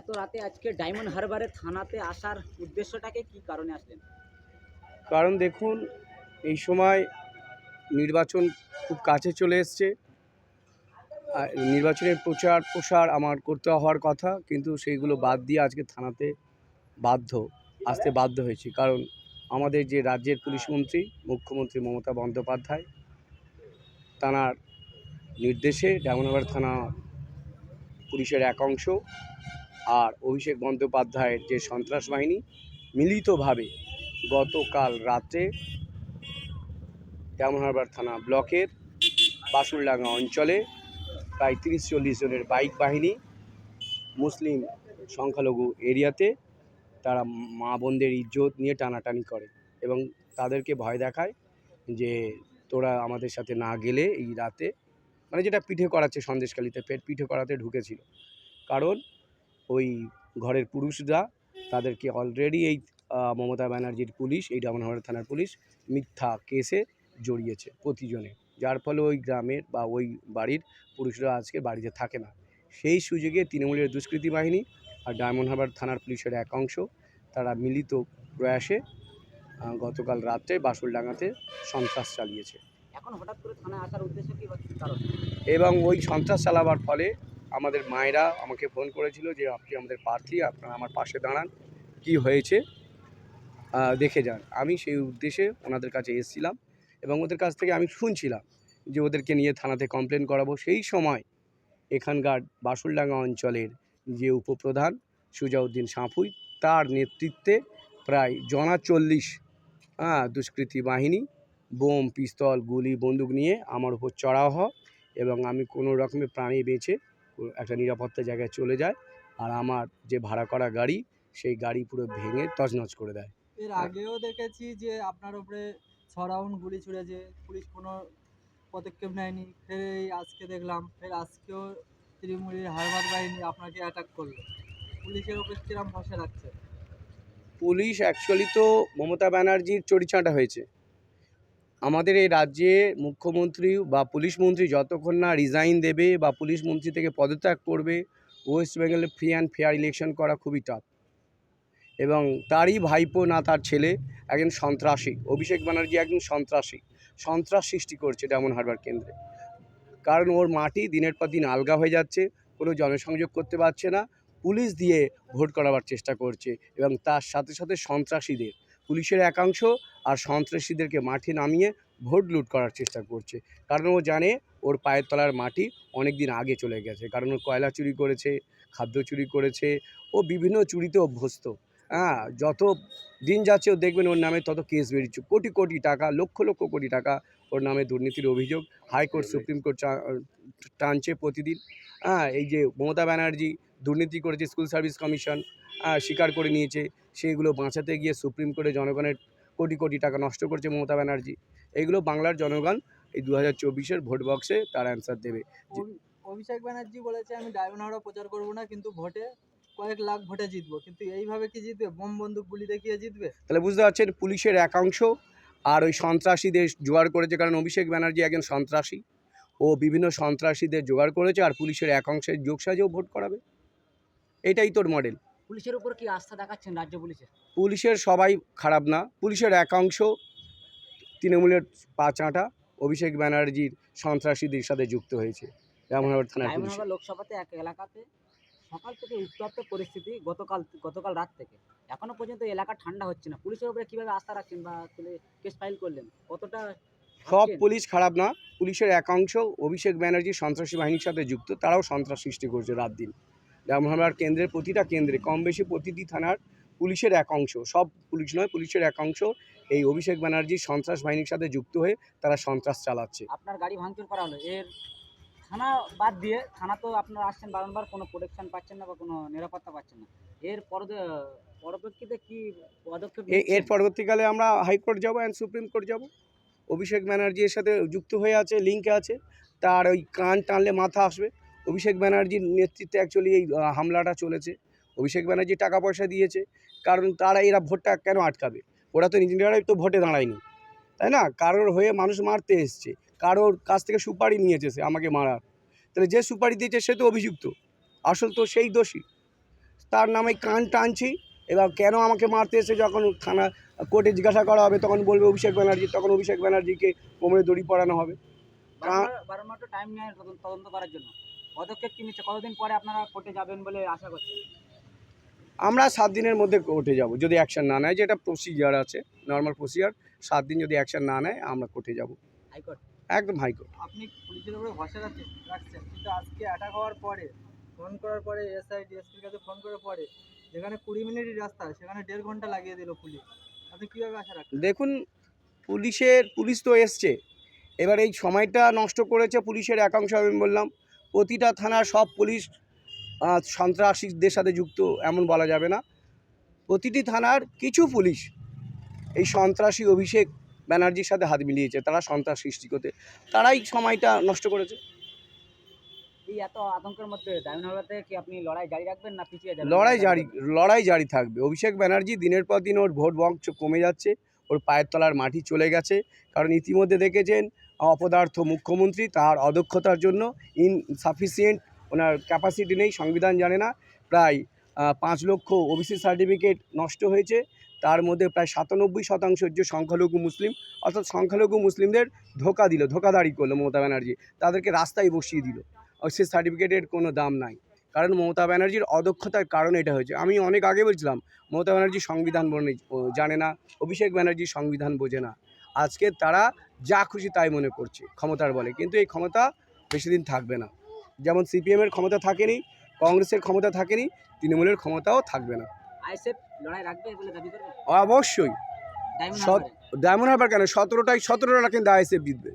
এত রাতে আজকে ডায়মন্ড হারবারে থানাতে আসার উদ্দেশ্যটাকে কি কারণে আসলেন? কারণ দেখুন, এই সময় নির্বাচন খুব কাছে চলে এসছে। নির্বাচনের প্রচার প্রসার আমার করতে হওয়ার কথা, কিন্তু সেইগুলো বাদ দিয়ে আজকে থানাতে বাধ্য, আসতে বাধ্য হয়েছি। কারণ আমাদের যে রাজ্যের পুলিশ মন্ত্রী, মুখ্যমন্ত্রী মমতা বন্দ্যোপাধ্যায় তাঁর নির্দেশে ডায়মন্ডহারবার থানা পুলিশের এক অংশ আর অভিষেক বন্দ্যোপাধ্যায়ের যে সন্ত্রাস বাহিনী মিলিতভাবে গতকাল রাতে ডায়মন্ডহারবার থানা ব্লকের বাসুরডাঙ্গা অঞ্চলে প্রায় তিরিশ চল্লিশ জনের বাইক বাহিনী মুসলিম সংখ্যালঘু এরিয়াতে তারা মা বোনদের ইজ্জত নিয়ে টানাটানি করে এবং তাদেরকে ভয় দেখায় যে তোরা আমাদের সাথে না গেলে এই রাতে মানে যেটা পিঠে করাচ্ছে সন্দেশখালিতে, পেট পিঠে করাতে ঢুকেছিল। কারণ ওই ঘরের পুরুষরা তাদেরকে অলরেডি এই মমতা ব্যানার্জির পুলিশ এই ডায়মন্ডহারবার থানার পুলিশ মিথ্যা কেসে জড়িয়েছে প্রতিজনে। যার ফলে ওই গ্রামের বা ওই বাড়ির পুরুষরা আজকে বাড়িতে থাকে না। সেই সুযোগে তৃণমূলের দুষ্কৃতী বাহিনী আর ডায়মন্ড হারবার থানার পুলিশের এক অংশ তারা মিলিত প্রয়াসে গতকাল রাত্রে বাসুলডাঙ্গাতে সন্ত্রাস চালিয়েছে। এখন হঠাৎ করে থানায় আসার উদ্দেশ্য কি কারণ? এবং ওই সন্ত্রাস চালাবার ফলে আমাদের মায়েরা আমাকে ফোন করেছিল যে, আপনি আমাদের প্রার্থী, আপনারা আমার পাশে দাঁড়ান। কি হয়েছে? দেখে যান। আমি সেই উদ্দেশ্যে ওনাদের কাছে এসেছিলাম এবং ওদের কাছ থেকে আমি শুনছিলাম যে, ওদেরকে নিয়ে থানাতে কমপ্লেন করাবো। সেই সময় এখানকার বাসুলডাঙ্গা অঞ্চলের যে উপপ্রধান সুজাউদ্দিন সাঁপুই, তার নেতৃত্বে প্রায় জনা চল্লিশ হ্যাঁ দুষ্কৃতী বাহিনী, বোম, পিস্তল, গুলি, বন্দুক নিয়ে আমার উপর চড়াও হয় এবং আমি কোনো রকমে প্রাণী বেঁচে একটা নিরাপত্তা জায়গায় চলে যায় আর আমার যে ভাড়া করা গাড়ি সেই গাড়ি পুরো ভেঙে তছনছ করে দেয়। এর আগেও দেখেছি যে আপনার উপরে ছ রাউন্ড গুলি ছুড়েছে পুলিশ কোনো পদক্ষেপ নেয়নি ফের এই আজকে দেখলাম ফের আজকেও তৃণমূলের হারবার বাহিনী আপনাকে অ্যাটাক করল। পুলিশের উপর কিরম ভরসা রাখছে পুলিশ অ্যাকচুয়ালি তো মমতা ব্যানার্জির চড়িচাঁটা হয়েছে। আমাদের এই রাজ্যে মুখ্যমন্ত্রী বা পুলিশ মন্ত্রী যতক্ষণ না রিজাইন দেবে বা পুলিশ মন্ত্রী থেকে পদত্যাগ করবে ওয়েস্ট বেঙ্গলে ফ্রি অ্যান্ড ফেয়ার ইলেকশন করা খুবই টাফ এবং তারই ভাইপো না তার ছেলে, একজন সন্ত্রাসী, অভিষেক ব্যানার্জি একজন সন্ত্রাসী। সন্ত্রাস সৃষ্টি করছে ডায়মন্ড হারবার কেন্দ্রে। কারণ ওর মাটি দিনের পর দিন আলগা হয়ে যাচ্ছে, কোনো জনসংযোগ করতে পারছে না, পুলিশ দিয়ে ভোট করাবার চেষ্টা করছে এবং তার সাথে সাথে সন্ত্রাসীদের পুলিশের একাংশ আর সন্ত্রাসীদেরকে মাঠে নামিয়ে ভোট লুট করার চেষ্টা করছে। কারণ ও জানে ওর পায়ের তলার মাটি অনেক দিন আগে চলে গেছে। কারণ ও কয়লা চুরি করেছে খাদ্য চুরি করেছে ও বিভিন্ন চুরিতে অভ্যস্ত হ্যাঁ যত দিন যাচ্ছে ও দেখবেন ওর নামে তত কেস বেরিয়েছে। কোটি কোটি টাকা লক্ষ লক্ষ কোটি টাকা ওর নামে দুর্নীতির অভিযোগ হাইকোর্ট সুপ্রিম কোর্ট টানছে প্রতিদিন। হ্যাঁ এই যে মমতা ব্যানার্জি দুর্নীতি করেছে স্কুল সার্ভিস কমিশন হ্যাঁ, স্বীকার করে নিয়েছে। সেইগুলো বাঁচাতে গিয়ে সুপ্রিম কোর্টে জনগণের কোটি কোটি টাকা নষ্ট করছে মমতা ব্যানার্জি। এইগুলো বাংলার জনগণ এই দু হাজার চব্বিশের ভোট বক্সে তার অ্যান্সার দেবে। অভিষেক ব্যানার্জি বলেছে আমি ডায়মন্ড হাওড়া প্রচার করব না কিন্তু ভোটে কয়েক লাখ ভোটে জিতবো। কিন্তু এইভাবে কি জিতবে? বোম বন্দুক গুলি দেখিয়ে জিতবে? তাহলে বুঝতে পারছেন পুলিশের একাংশ আর ওই সন্ত্রাসীদের জোগাড় করেছে কারণ অভিষেক ব্যানার্জি একজন সন্ত্রাসী। ও বিভিন্ন সন্ত্রাসীদের জোগাড় করেছে আর পুলিশের একাংশের যোগসাজেও ভোট করাবে। এটাই তোর মডেল পুলিশের উপর কি আস্থা দেখাচ্ছেন রাজ্য পুলিশের? পুলিশের সবাই খারাপ না। পুলিশের একাংশ তৃণমূলের পা চাঁটা অভিষেক ব্যানার্জির সন্ত্রাসীদের সাথে যুক্ত হয়েছে। রামনগর থানার পুলিশ। লোকসভাতে এক এলাকাতে সকাল থেকে উত্তপ্ত পরিস্থিতি গতকাল গতকাল রাত থেকে। এখনও পর্যন্ত এলাকা ঠান্ডা হচ্ছে না। পুলিশের উপরে কীভাবে আস্থা রাখছেন বা কেস ফাইল করলেন? কতটা সব পুলিশ খারাপ না। পুলিশের একাংশ অভিষেক ব্যানার্জি সন্ত্রাসী বাহিনীর সাথে যুক্ত তারাও সন্ত্রাস সৃষ্টি করছে রাত দিন। রামহাবার কেন্দ্রের প্রতিটা কেন্দ্রে কম বেশি প্রতিটি থানার পুলিশের এক অংশ। সব পুলিশ নয় পুলিশের এক অংশ এই অভিষেক ব্যানার্জি সন্ত্রাস বাহিনীর সাথে যুক্ত হয়ে তারা সন্ত্রাস চালাচ্ছে। আপনার গাড়ি ভাঙচুর করা হলো। এর থানা বাদ দিয়ে থানা তো আপনারা আসছেন বারংবার কোনো প্রোটেকশন পাচ্ছেন না বা কোনো নিরাপত্তা পাচ্ছেন না। এর পরবর্তীতে কি পদক্ষেপ এর পরবর্তীকালে আমরা হাইকোর্ট যাব অ্যান্ড সুপ্রিম কোর্ট যাব। অভিষেক ব্যানার্জি এর সাথে যুক্ত হয়ে আছে লিঙ্কে আছে। তার ওই কান টানলে মাথা আসবে। অভিষেক ব্যানার্জির নেতৃত্বে অ্যাকচুয়ালি এই হামলাটা চলেছে। অভিষেক ব্যানার্জি টাকা পয়সা দিয়েছে, কারণ তারা এরা ভোটটা কেন আটকাবে? ওরা তো নিজেরাই তো ভোটে দাঁড়ায়নি, তাই না? কারোর হয়ে মানুষ মারতে এসছে, কারোর কাছ থেকে সুপারি নিয়েছে সে আমাকে মারার। তাহলে যে সুপারি দিয়েছে সে তো অভিযুক্ত, আসল তো সেই দোষী। তার নামে কান টানছি, এবার কেন আমাকে মারতে এসে যখন থানা, কোর্টে জিজ্ঞাসা করা হবে, তখন বলবে অভিষেক ব্যানার্জি, তখন অভিষেক ব্যানার্জিকে কোমরে দড়ি পরানো হবে। টাইম নেয় তদন্ত করার জন্য। পদক্ষেপ কি নিচ্ছে? কতদিন পরে আপনারা কোর্টে যাবেন বলে আশা করছেন? আমরা সাত দিনের মধ্যে কোর্টে যাব যদি অ্যাকশন না নেয় যেটা প্রসিজার আছে নর্মাল প্রসিজার সাত দিন যদি অ্যাকশন না নেয় আমরা কোর্টে যাব। হাইকোর্ট? একদম হাইকোর্ট। আপনি পুলিশের উপরে ভরসা রাখছেন? রাখছেন। কিন্তু আজকে অ্যাটাক হওয়ার পরে ফোন করার পরে এসআই ডিএসপির কাছে ফোন করার পরে যেখানে কুড়ি মিনিটের রাস্তা সেখানে দেড় ঘণ্টা লাগিয়ে দিল পুলিশ। আপনি কীভাবে আশা রাখছেন? দেখুন পুলিশের পুলিশ তো এসছে। এবার এই সময়টা নষ্ট করেছে পুলিশের একাংশ আমি বললাম। প্রতিটা থানার সব পুলিশ সন্ত্রাসীদের সাথে যুক্ত এমন বলা যাবে না। প্রতিটি থানার কিছু পুলিশ এই সন্ত্রাসী অভিষেক ব্যানার্জির সাথে হাত মিলিয়েছে তারা সন্ত্রাস সৃষ্টি করতে। তারাই সময়টা নষ্ট করেছে। এই এত আতঙ্কের মধ্যে কি আপনি লড়াই জারি রাখবেন না পিছিয়ে যাবেন? লড়াই জারি লড়াই জারি থাকবে। অভিষেক ব্যানার্জি দিনের পর দিন ওর ভোট বংশ কমে যাচ্ছে ওর পায়ের তলার মাটি চলে গেছে। কারণ ইতিমধ্যে দেখেছেন অপদার্থ মুখ্যমন্ত্রী তার অদক্ষতার জন্য ইনসাফিসিয়েন্ট ওনার ক্যাপাসিটি নেই, সংবিধান জানে না। প্রায় পাঁচ লক্ষ ওবিসি সার্টিফিকেট নষ্ট হয়েছে। তার মধ্যে প্রায় সাতানব্বই শতাংশ যে সংখ্যালঘু মুসলিম। অর্থাৎ সংখ্যালঘু মুসলিমদের ধোকা দিল ধোকাদারি করল মমতা ব্যানার্জি। তাদেরকে রাস্তায় বসিয়ে দিল। সে সার্টিফিকেটের কোনো দাম নাই। কারণ মমতা ব্যানার্জির অদক্ষতার কারণে এটা হয়েছে। আমি অনেক আগে বলছিলাম, মমতা ব্যানার্জি সংবিধান জানে না। অভিষেক ব্যানার্জি সংবিধান বোঝে না। আজকে তারা যা খুশি তাই মনে করছে ক্ষমতার বলে। কিন্তু এই ক্ষমতা বেশি দিন থাকবে না। যেমন সিপিএমের ক্ষমতা থাকেনি কংগ্রেসের ক্ষমতা থাকেনি তৃণমূলের ক্ষমতাও থাকবে না। আইসেফ লড়াই রাখবে বলে দাবি করবে অবশ্যই। ডায়মন্ড হারবার কেন? সতেরোটাই সতেরোটা কিন্তু আইএসএফ জিতবে।